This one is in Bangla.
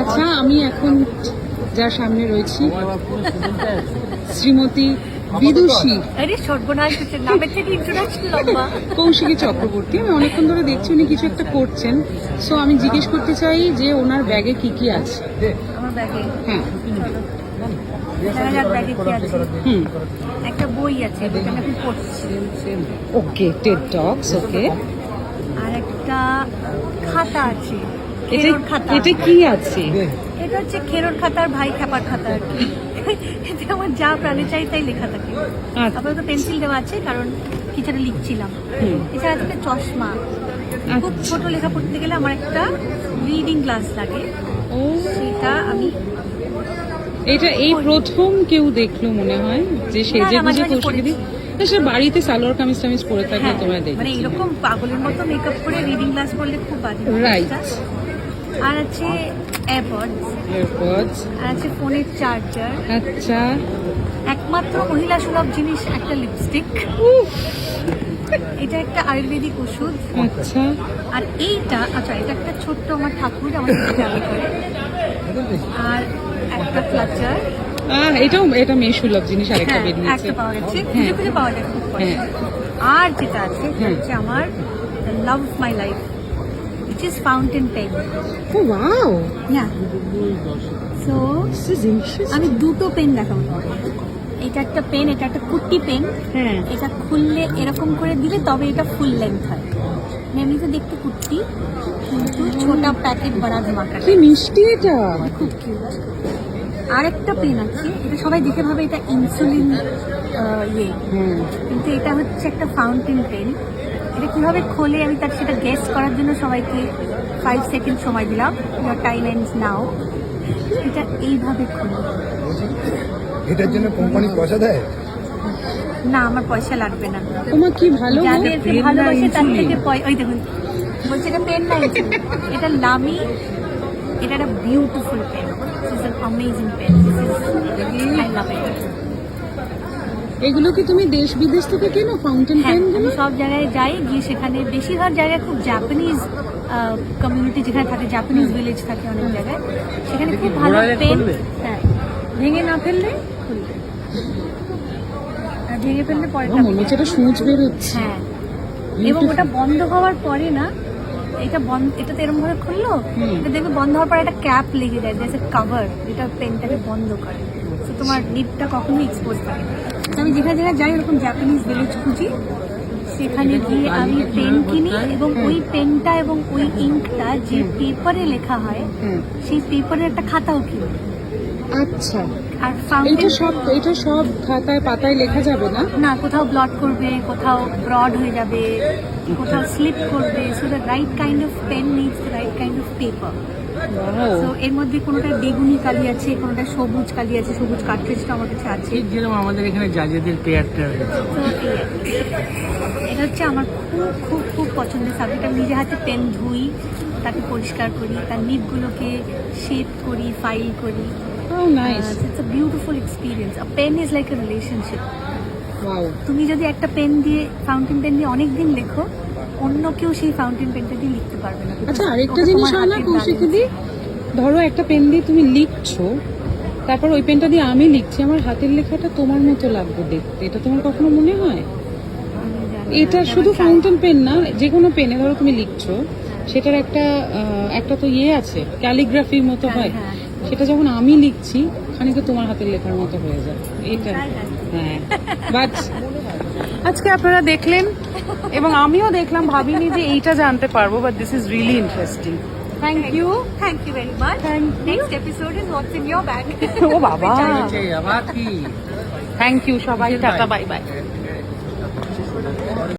আচ্ছা আমি এখন যার সামনে রয়েছি শ্রীমতী বিদুষী। কৌশিকী চক্রবর্তী আমি অনেকক্ষণ ধরে দেখছি উনি কিছু একটা করছেন। সো আমি জিজ্ঞেস করতে চাই যে ওনার ব্যাগে কি কি আছে? হ্যাঁ। একটা বই আছে ওকে টেড টক্স ওকে আর একটা খাতা আছে। এটা খেরোর খাতা। এটা কি আছে? এটা হচ্ছে খেরোর খাতার ভাই খেপার খাতা আর কি। এতে আমার যা প্রাণে চাই তাই লেখা থাকে। আচ্ছা। আপাতত পেন্সিল দেওয়া আছে কারণ কিছুটা লিখছিলাম। এছাড়া একটা চশমা। খুব আচ্ছা। ছোট লেখা পড়তে গেলে আমার একটা রিডিং গ্লাস লাগে। ও। সেটা আমি এটা এই প্রথম কেউ দেখল মনে হয় যে সেজে গুজে কৌশিকী সে বাড়িতে সালোয়ার কামিজ টামিজ পরে থাকলে হ্যাঁ, তোমরা মানে এরকম পাগলের মতো মেকআপ করে রিডিং গ্লাস পড়লে খুব বাজে. এটা। আর আছে এয়ারপডস এয়ারপডস আর আছে ফোনের চার্জার আচ্ছা। একমাত্র মহিলা সুলভ জিনিস একটা লিপস্টিক এটা একটা আয়ুর্বেদিক ওষুধ। আচ্ছা। আর এইটা আচ্ছা এটা একটা ছোট্ট আমার ঠাকুর আমার ট্রাভেল করে। আর একটা ক্লাচার আহ এটাও এটা মেয়ে সুলভ জিনিস আরেকটা হ্যাঁ বেরিয়েছে একটা পাওয়া যাচ্ছে হ্যাঁ। খুঁজে খুঁজে পাওয়া যায় খুব হ্যাঁ। আর যেটা আছে। হচ্ছে আমার লাভ মাই লাইফ পেন ও ওয়াও হ্যাঁ সো দিস ইজ ইন্টারেস্টিং আমি দুটো পেন দেখাবো। এটা একটা পেন এটা একটা কুট্টি পেন হ্যাঁ। এটা খুললে এরকম করে দিলে তবে এটা ফুল লেন্থ হয়। এমনিতে দেখতে কুর্তি কিন্তু ছোটা প্যাকেট বড়া ধামাকা কি মিষ্টি এটা। খুব কিউট আরেকটা পেন আছে এটা সবাই দেখে ভাবে এটা ইনসুলিন ইয়ে। হুম। কিন্তু এটা হচ্ছে একটা ফাউন্টেন পেন এটা কীভাবে খোলে আমি তার সেটা গেস করার জন্য সবাইকে ফাইভ সেকেন্ড সময় দিলাম। ইয়োর টাইম এন্ডস নাও এটা এইভাবে খোলে। এটার জন্য কোম্পানি পয়সা দেয়? না আমার পয়সা লাগবে না। তোমার কি ভালো? যাদেরকে ভালোবাসে তার থেকে পয়- ওই দেখুন বলছে এটা পেন না এটা লামি এটা একটা beautiful pen this is amazing pen this is I love it এগুলো কি তুমি দেশ বিদেশ থেকে কেনো? ফাউন্টেন হ্যাঁ পেন আমি গুলো? সব জায়গায় যাই গিয়ে সেখানে বেশিরভাগ জায়গায় খুব জাপানিজ কমিউনিটি যেখানে থাকে জাপানিজ ভিলেজ থাকে অনেক জায়গায়। সেখানে খুব ভালো পেন হ্যাঁ। ভেঙে না ফেললে? খুলবে ভেঙে ফেললে পরে মনে হচ্ছে এটা সূচ বেরোচ্ছে। হ্যাঁ। এবং ওটা বন্ধ হওয়ার পরে না এটা বন্ধ এটা তো এরকম ভাবে খুললো এটা দেখবে বন্ধ হওয়ার পরে একটা ক্যাপ লেগে যায় যেসে কাভার যেটা পেনটাকে বন্ধ করে। তোমার লিপটা কখনোই এক্সপোজ থাকে আমি যেখানে যেখানে যাই ওরকম জাপানিজ ভিলেজ খুঁজি। সেখানে গিয়ে আমি পেন কিনি এবং ওই পেনটা এবং ওই ইঙ্কটা যে পেপারে লেখা হয় সেই পেপারের একটা খাতাও কিনি। আচ্ছা। আর এটা সব এটা সব খাতায় পাতায় লেখা যাবে না? না কোথাও ব্লট করবে কোথাও ব্রড হয়ে যাবে কোথাও স্লিপ করবে so the right kind of pen needs the right kind of paper এর মধ্যে কোনোটা বেগুনি কালি আছে কোনোটা সবুজ কালি আছে সবুজ কার্ট্রিজটা আমার কাছে আছে। যেরকম আমাদের এখানে জাজেদের পেয়ারটা এটা হচ্ছে আমার খুব খুব খুব পছন্দের সাবজেক্ট আমি নিজে হাতে পেন ধুই তাকে পরিষ্কার করি তার নিপগুলোকে শেপ করি ফাইল করি। It's a beautiful experience a pen is like a relationship তুমি যদি একটা পেন দিয়ে ফাউন্টেন পেন দিয়ে অনেক দিন লেখো অন্য কেউ সেই ফাউন্টেন পেনটা দিয়ে লিখতে পারবে না আচ্ছা আরেকটা জিনিস হয় না হাতের কৌশিকী দাগ। দি। ধরো একটা পেন দিয়ে তুমি লিখছো তারপর ওই পেনটা দিয়ে আমি লিখছি আমার হাতের লেখাটা তোমার মতো লাগবে দেখতে। এটা তোমার কখনো মনে হয়? এটা শুধু ফাউন্টেন পেন না যে কোনো পেনে ধরো তুমি লিখছো সেটার একটা একটা তো ইয়ে আছে ক্যালিগ্রাফির মতো হ্যাঁ, হয়। হ্যাঁ। সেটা যখন আমি লিখছি খানিকটা তোমার হাতের লেখার মতো হয়ে যায়। এটা। হ্যাঁ। বাট আজকে আপনারা দেখলেন এবং আমিও দেখলাম ভাবিনি যে এইটা জানতে পারব but this is really interesting thank you thank you. ও বাবা আবার কি থ্যাংক ইউ সবাই টাটা বাই বাই